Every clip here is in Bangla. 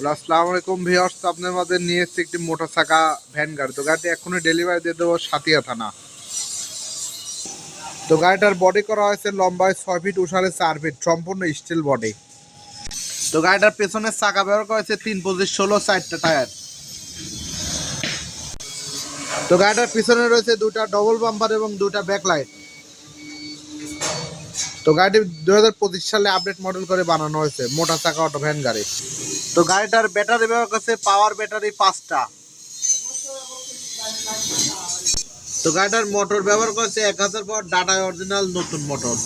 হ্যালো, আসসালামু আলাইকুম ভিউয়ার্স আপনার মধ্যে নিয়ে এসেছি একটি মোটর চাকা ভ্যান গাড়ি। তো গাড়িটি এখনই ডেলিভারি দিয়ে দেবো সাতিয়া থানা। তো গাড়িটার বডি করা হয়েছে লম্বায় ছয় ফিট উষারে চার ফিট সম্পূর্ণ স্টিল বডি তো গাড়িটার পেছনের চাকা ব্যবহার করা হয়েছে তিন পঁচিশ ষোলো চারটা টায়ার তো গাড়িটার পিছনে রয়েছে দুটা ডবল বাম্পার এবং দুটা ব্যাকলাইট তো গাড়িটি দু হাজার পঁচিশ সালে আপডেট মডেল করে বানানো হয়েছে মোটর চাকা অটো ভ্যান গাড়ি। তো গাড়িটার ব্যাটারি ব্যবহার করছে পাওয়ার ব্যাটারি পাঁচটা। তো গাড়িটার মোটর ব্যবহার করছে এক হাজার পাওয়ার ডাটা অরিজিনাল নতুন মোটর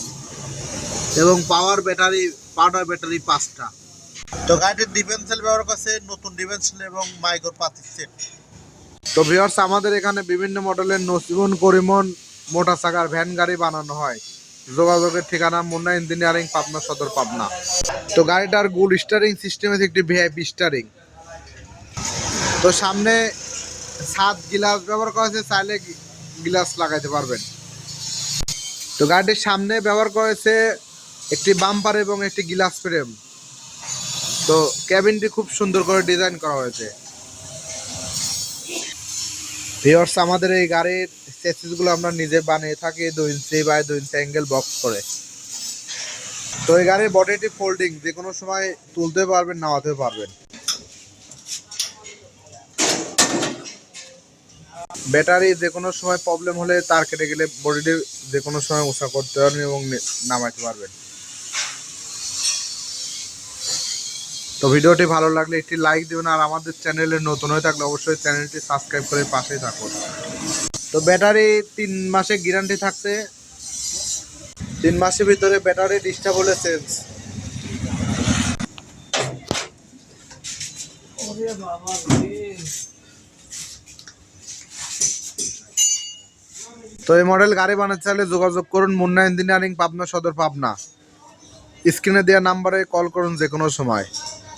এবং পাওয়ার ব্যাটারি পাউডার ব্যাটারি পাঁচটা। তো গাড়িটির ডিফেন্সেল ব্যবহার করছে নতুন ডিফেন্সেল এবং মাইক্রো পাঁচিশ সেট তো ভিউয়ার্স আমাদের এখানে বিভিন্ন মডেলের নসিবন করিমন মোটর চাকার ভ্যান গাড়ি বানানো হয়। যোগাযোগের ঠিকানা মুন্না ইঞ্জিনিয়ারিং, পাবনা সদর, পাবনা। তো গাড়িটার গুল স্টারিং সিস্টেম আছে একটি ভিআইপি স্টারিং তো সামনে সাত গিলাস ব্যবহার করা হয়েছে, চাইলে গিলাস লাগাইতে পারবেন। তো গাড়িটির সামনে ব্যবহার করেছে একটি বাম্পার এবং একটি গিলাস ফ্রেম তো ক্যাবিনটি খুব সুন্দর করে ডিজাইন করা হয়েছে। ভিওর্স আমাদের এই গাড়ির চেসিসগুলো আমরা নিজে বানিয়ে থাকি, দুই ইঞ্চি বাই দুই ইঞ্চি অ্যাঙ্গেল বক্স করে। তো এই গাড়ির বডিটি ফোল্ডিং যে কোনো সময় তুলতে পারবেন, নামাতে পারবেন। ব্যাটারি যে কোনো সময় প্রবলেম হলে তার কেটে গেলে বডিটি যে কোনো সময় উষা করতে পারবেন এবং নামাতে পারবেন। তো ভিডিওটি ভালো লাগলে একটি লাইক দিবেন আর আমাদের চ্যানেলে নতুন হয়ে থাকলে অবশ্যই চ্যানেলটি সাবস্ক্রাইব করে পাশেই থাকুন। তো ব্যাটারি তিন মাসে গ্যারান্টি থাকছে। তিন মাসের ভিতরে ব্যাটারি ডিস্টার্ব হলে চেঞ্জ তো এই মডেল গাড়ি বানাতে চাইলে যোগাযোগ করুন মুন্না ইঞ্জিনিয়ারিং পাবনা সদর পাবনা। স্ক্রিনে দেওয়া নাম্বারে কল করুন যে কোনো সময়।